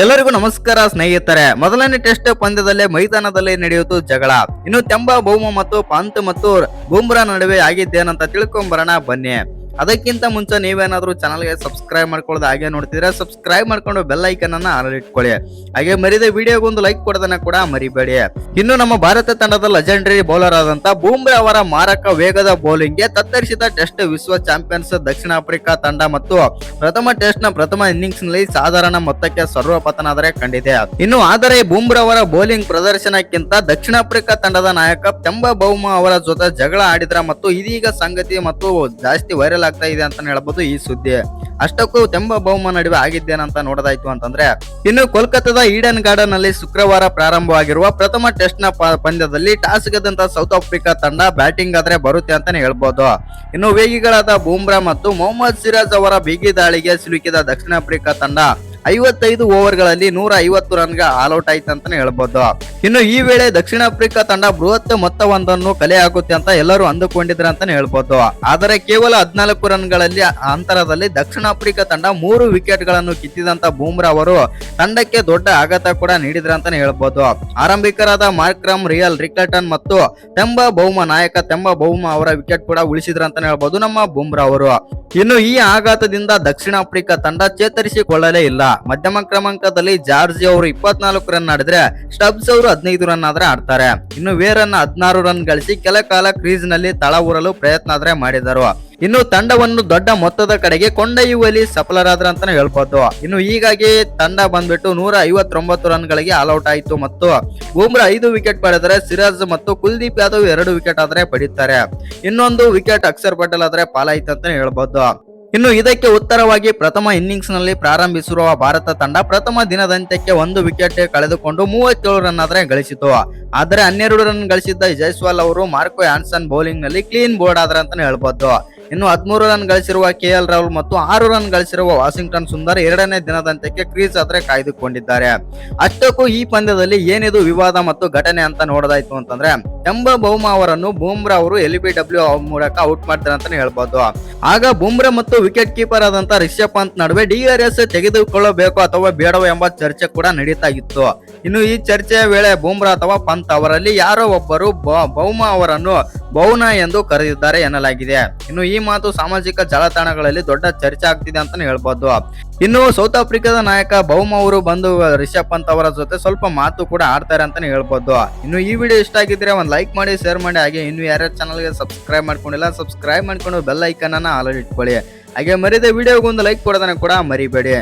ಎಲ್ಲರಿಗೂ ನಮಸ್ಕಾರ ಸ್ನೇಹಿತರೆ. ಮೊದಲನೇ ಟೆಸ್ಟ್ ಪಂದ್ಯದಲ್ಲಿ ಮೈದಾನದಲ್ಲಿ ನಡೆಯಿತು ಜಗಳ. ಇನ್ನು ತೆಂಬ, ಭೌಮ ಮತ್ತು ಪಂತ್ ಮತ್ತು ಬುಮ್ರಾ ನಡುವೆ ಆಗಿದ್ದೇನಂತ ತಿಳ್ಕೊಂಬರೋಣ ಬನ್ನಿ. ಅದಕ್ಕಿಂತ ಮುಂಚೆ ನೀವೇನಾದ್ರೂ ಚಾನಲ್ಗೆ ಸಬ್ಸ್ಕ್ರೈಬ್ ಮಾಡ್ಕೊಳ್ಳೋದು ಹಾಗೆ ನೋಡ್ತಿದ್ರೆ ಸಬ್ಸ್ಕ್ರೈಬ್ ಮಾಡ್ಕೊಂಡು ಬೆಲ್ ಐಕನ್ ಅನ್ನ ಆಲ್ ಇಟ್ಕೊಳ್ಳಿ. ಹಾಗೆ ಮರಿದ ವಿಡಿಯೋಗೆ ಒಂದು ಲೈಕ್ ಕೊಡೋದನ್ನ ಕೂಡ ಮರಿಬೇಡಿ. ಇನ್ನು ನಮ್ಮ ಭಾರತ ತಂಡದ ಲೆಜೆಂಡರಿ ಬೌಲರ್ ಆದಂತ ಬೂಮ್ರೆ ಅವರ ಮಾರಕ ವೇಗದ ಬೌಲಿಂಗ್ಗೆ ತತ್ತರಿಸಿದ ಟೆಸ್ಟ್ ವಿಶ್ವ ಚಾಂಪಿಯನ್ಸ್ ದಕ್ಷಿಣ ಆಫ್ರಿಕಾ ತಂಡ ಮತ್ತು ಪ್ರಥಮ ಟೆಸ್ಟ್ನ ಪ್ರಥಮ ಇನ್ನಿಂಗ್ಸ್ನಲ್ಲಿ ಸಾಧಾರಣ ಮೊತ್ತಕ್ಕೆ ಸರ್ವಪತನ ಆದರೆ ಕಂಡಿದೆ. ಇನ್ನು ಆದರೆ ಬೂಮ್ರ ಅವರ ಬೌಲಿಂಗ್ ಪ್ರದರ್ಶನಕ್ಕಿಂತ ದಕ್ಷಿಣ ಆಫ್ರಿಕಾ ತಂಡದ ನಾಯಕ ತೆಂಬ ಬೌಮ ಅವರ ಜೊತೆ ಜಗಳ ಆಡಿದ್ರ ಮತ್ತು ಇದೀಗ ಸಂಗತಿ ಮತ್ತು ಜಾಸ್ತಿ ವೈರಲ್ ಆಗ್ತಾ ಇದೆ ಅಂತ ಹೇಳ್ಬೋದು ಈ ಸುದ್ದಿ. ಅಷ್ಟಕ್ಕೂ ತೆಂಬ ಬಹುಮ ನಡುವೆ ಆಗಿದ್ದೇನಂತ ನೋಡೋದಾಯ್ತು ಅಂತಂದ್ರೆ, ಇನ್ನು ಕೋಲ್ಕತ್ತಾದ ಈಡನ್ ಗಾರ್ಡನ್ನಲ್ಲಿ ಶುಕ್ರವಾರ ಪ್ರಾರಂಭವಾಗಿರುವ ಪ್ರಥಮ ಟೆಸ್ಟ್ನ ಪಂದ್ಯದಲ್ಲಿ ಟಾಸ್ ಗೆದ್ದಂತ ಸೌತ್ ಆಫ್ರಿಕಾ ತಂಡ ಬ್ಯಾಟಿಂಗ್ ಆದ್ರೆ ಬರುತ್ತೆ ಅಂತಾನೆ ಹೇಳ್ಬೋದು. ಇನ್ನು ವೇಗಿಗಳಾದ ಬೂಮ್ರಾ ಮತ್ತು ಮೊಹಮ್ಮದ್ ಸಿರಾಜ್ ಅವರ ಬಿಗಿ ದಾಳಿಗೆ ಸಿಲುಕಿದ ದಕ್ಷಿಣ ಆಫ್ರಿಕಾ ತಂಡ ಐವತ್ತೈದು ಓವರ್ಗಳಲ್ಲಿ ನೂರ ಐವತ್ತು ರನ್ಗೆ ಆಲ್ಔಟ್ ಆಯ್ತು ಅಂತಾನೆ ಹೇಳ್ಬೋದು. ಇನ್ನು ಈ ವೇಳೆ ದಕ್ಷಿಣ ಆಫ್ರಿಕಾ ತಂಡ ಬೃಹತ್ ಮೊತ್ತವೊಂದನ್ನು ಕಲೆ ಹಾಕುತ್ತೆ ಅಂತ ಎಲ್ಲರೂ ಅಂದುಕೊಂಡಿದ್ರು ಅಂತಾನೆ ಹೇಳ್ಬೋದು. ಆದರೆ ಕೇವಲ ಹದಿನಾಲ್ಕು ರನ್ಗಳಲ್ಲಿ ಅಂತರದಲ್ಲಿ ದಕ್ಷಿಣ ಆಫ್ರಿಕಾ ತಂಡ ಮೂರು ವಿಕೆಟ್ಗಳನ್ನು ಕಿತ್ತಿದಂತ ಬೂಮ್ರಾ ಅವರು ತಂಡಕ್ಕೆ ದೊಡ್ಡ ಆಘಾತ ಕೂಡ ನೀಡಿದ್ರ ಅಂತಾನೆ ಹೇಳ್ಬೋದು. ಆರಂಭಿಕರಾದ ಮಾರ್ಕ್ರಮ್ ರಿಯಲ್ ರಿಕಲ್ಟನ್ ಮತ್ತು ತೆಂಬ ಬೌಮ, ನಾಯಕ ತೆಂಬ ಬೌಮ ಅವರ ವಿಕೆಟ್ ಕೂಡ ಉಳಿಸಿದ್ರ ಅಂತಾನೆ ಹೇಳ್ಬೋದು ನಮ್ಮ ಬೂಮ್ರಾ ಅವರು. ಇನ್ನು ಈ ಆಘಾತದಿಂದ ದಕ್ಷಿಣ ಆಫ್ರಿಕಾ ತಂಡ ಚೇತರಿಸಿಕೊಳ್ಳಲೇ ಇಲ್ಲ. ಮಧ್ಯಮ ಕ್ರಮಾಂಕದಲ್ಲಿ ಜಾರ್ಜಿ ಅವರು ಇಪ್ಪತ್ನಾಲ್ಕು ರನ್ ಆಡಿದ್ರೆ ಸ್ಟಬ್ಸ್ ಅವರು ಹದಿನೈದು ರನ್ ಆದ್ರೆ ಆಡ್ತಾರೆ. ಇನ್ನು ವೇರನ್ನ ಹದಿನಾರು ರನ್ ಗಳಿಸಿ ಕೆಲ ಕಾಲ ಕ್ರೀಸ್ನಲ್ಲಿ ತಳ ಊರಲು ಪ್ರಯತ್ನ ಆದ್ರೆ ಮಾಡಿದರು. ಇನ್ನು ತಂಡವನ್ನು ದೊಡ್ಡ ಮೊತ್ತದ ಕಡೆಗೆ ಕೊಂಡೊಯ್ಯುವಲ್ಲಿ ಸಫಲರಾದ್ರ ಅಂತಾನೆ ಹೇಳ್ಬೋದು. ಇನ್ನು ಹೀಗಾಗಿ ತಂಡ ಬಂದ್ಬಿಟ್ಟು ನೂರ ಐವತ್ತೊಂಬತ್ತು ಆಲ್ ಔಟ್ ಆಯಿತು ಮತ್ತು ಬೂಮ್ರಾ ಐದು ವಿಕೆಟ್ ಪಡೆದರೆ ಸಿರಾಜ್ ಮತ್ತು ಕುಲ್ದೀಪ್ ಯಾದವ್ ಎರಡು ವಿಕೆಟ್ ಆದ್ರೆ ಪಡೀತಾರೆ. ಇನ್ನೊಂದು ವಿಕೆಟ್ ಅಕ್ಷರ್ ಪಟೇಲ್ ಆದ್ರೆ ಪಾಲಾಯಿತು ಅಂತಾನೆ ಹೇಳ್ಬೋದು. ಇನ್ನು ಇದಕ್ಕೆ ಉತ್ತರವಾಗಿ ಪ್ರಥಮ ಇನ್ನಿಂಗ್ಸ್ನಲ್ಲಿ ಪ್ರಾರಂಭಿಸಿರುವ ಭಾರತ ತಂಡ ಪ್ರಥಮ ದಿನದಂತ್ಯಕ್ಕೆ ಒಂದು ವಿಕೆಟ್ ಕಳೆದುಕೊಂಡು ಮೂವತ್ತೇಳು ರನ್ ಆದರೆ ಗಳಿಸಿತು. ಆದರೆ ಹನ್ನೆರಡು ರನ್ ಗಳಿಸಿದ್ದ ಜೈಸ್ವಾಲ್ ಅವರು ಮಾರ್ಕೋ ಆನ್ಸನ್ ಬೌಲಿಂಗ್ನಲ್ಲಿ ಕ್ಲೀನ್ ಬೋರ್ಡ್ ಆದ್ರ ಅಂತಾನೆ ಹೇಳ್ಬೋದು. ಇನ್ನು ಹದಿಮೂರು ರನ್ ಗಳಿಸಿರುವ ಕೆ ಎಲ್ ರಾಹುಲ್ ಮತ್ತು ಆರು ರನ್ ಗಳಿಸಿರುವ ವಾಷಿಂಗ್ಟನ್ ಸುಂದರ್ ಎರಡನೇ ದಿನದಂತ್ಯಕ್ಕೆ ಕ್ರೀಸ್ ಆದ್ರೆ ಕಾಯ್ದುಕೊಂಡಿದ್ದಾರೆ. ಅಷ್ಟಕ್ಕೂ ಈ ಪಂದ್ಯದಲ್ಲಿ ಏನಿದು ವಿವಾದ ಮತ್ತು ಘಟನೆ ಅಂತ ನೋಡೋದಾಯ್ತು ಅಂತಂದ್ರೆ, ಎಂಬ ಬೌಮಾ ಅವರನ್ನು ಬೂಮ್ರಾ ಅವರು ಎಲ್ ಬಿ ಡಬ್ಲ್ಯೂ ಮೂಲಕ ಔಟ್ ಮಾಡ್ತಾರೆ ಅಂತಾನೆ ಹೇಳ್ಬೋದು. ಆಗ ಬೂಮ್ರಾ ಮತ್ತು ವಿಕೆಟ್ ಕೀಪರ್ ಆದಂತ ರಿಷಬ್ ಪಂತ್ ನಡುವೆ ಡಿಆರ್ಎಸ್ ತೆಗೆದುಕೊಳ್ಳಬೇಕು ಅಥವಾ ಬೇಡವೋ ಎಂಬ ಚರ್ಚೆ ಕೂಡ ನಡೀತಾ ಇತ್ತು. ಇನ್ನು ಈ ಚರ್ಚೆಯ ವೇಳೆ ಬೂಮ್ರಾ ಅಥವಾ ಪಂತ್ ಅವರಲ್ಲಿ ಯಾರೋ ಒಬ್ಬರು ಬೌಮಾ ಬೌಮ ಅವರನ್ನು ಬೌನ ಎಂದು ಕರೆದಿದ್ದಾರೆ ಎನ್ನಲಾಗಿದೆ. ಇನ್ನು ಈ ಮಾತು ಸಾಮಾಜಿಕ ಜಾಲತಾಣಗಳಲ್ಲಿ ದೊಡ್ಡ ಚರ್ಚೆ ಆಗ್ತಿದೆ ಅಂತಾನೆ ಹೇಳ್ಬೋದು. ಇನ್ನು ಸೌತ್ ಆಫ್ರಿಕಾದ ನಾಯಕ ಬೌಮ ಅವರು ಬಂದು ರಿಷಬ್ ಪಂತ್ ಅವರ ಜೊತೆ ಸ್ವಲ್ಪ ಮಾತು ಕೂಡ ಆಡ್ತಾರೆ ಅಂತಾನೆ ಹೇಳ್ಬೋದು. ಇನ್ನು ಈ ವಿಡಿಯೋ ಇಷ್ಟ ಆಗಿದ್ರೆ ಒಂದು ಲೈಕ್ ಮಾಡಿ, ಶೇರ್ ಮಾಡಿ, ಹಾಗೆ ಇನ್ನು ಯಾರ್ಯಾರು ಚಾನಲ್ಗೆ ಸಬ್ಸ್ಕ್ರೈಬ್ ಮಾಡ್ಕೊಂಡಿಲ್ಲ, ಸಬ್ಸ್ಕ್ರೈಬ್ ಮಾಡ್ಕೊಂಡು ಬೆಲ್ ಐಕನ್ ಅನ್ನ ಆಲ್ರೆಡಿ ಇಟ್ಕೊಳ್ಳಿ. ಹಾಗೆ ಮರಿದ ವಿಡಿಯೋಗೊಂದು ಲೈಕ್ ಕೊಡೋದನ್ನ ಕೂಡ ಮರಿಬೇಡಿ.